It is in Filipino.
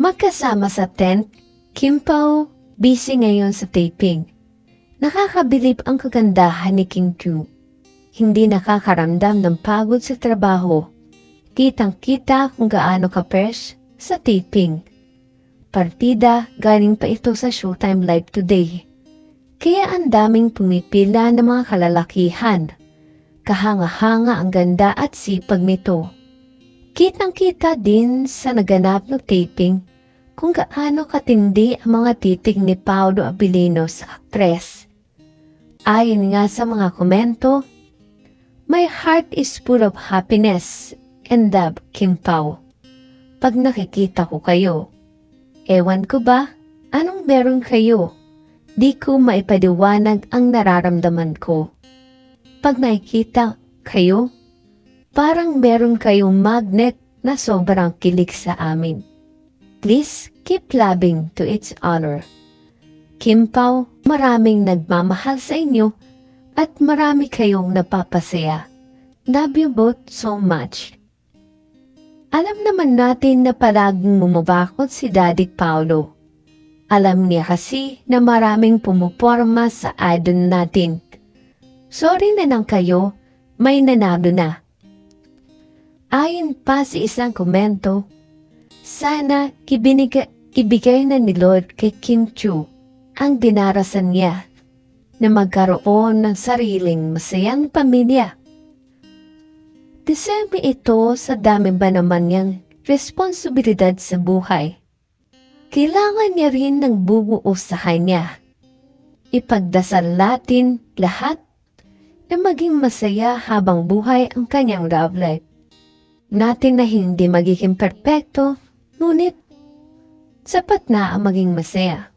Magkasama sa tent, Kim busy ngayon sa taping. Nakakabilib ang kagandahan ni King Chu. Hindi nakakaramdam ng pagod sa trabaho. Kitang-kita kung gaano ka-fresh sa taping. Partida, galing pa ito sa Showtime Live today. Kaya ang daming pumipila ng mga kalalakihan. Kahanga-hanga ang ganda at sipag nito. Kitang-kita din sa naganap na taping kung gaano katindi ang mga titig ni Paolo Abilino sa aktres. Ayon nga sa mga komento, My heart is full of happiness and love, Kim Pao. Pag nakikita ko kayo, ewan ko ba, anong meron kayo? Di ko maipaliwanag ang nararamdaman ko. Pag nakikita kayo, parang meron kayong magnet na sobrang kilig sa amin. Please keep loving to each other. Kim Pao, maraming nagmamahal sa inyo at marami kayong napapasaya. Love you both so much. Alam naman natin na palaging bumabakot si Daddy Paulo. Alam niya kasi na maraming pumuporma sa idol natin. Sorry na lang kayo, may nanalo na. Ayon pa sa isang komento, sana ibinigay, ibigay na ni Lord kay Kim Chu ang dinarasan niya na magkaroon ng sariling masayang pamilya. Deserve ito sa dami ba naman niyang responsibilidad sa buhay. Kailangan niya rin ng bubuo sa kanya. Ipagdasal natin lahat na maging masaya habang buhay ang kanyang love life. Natin na hindi magiging perpekto, ngunit sapat na ang maging masaya.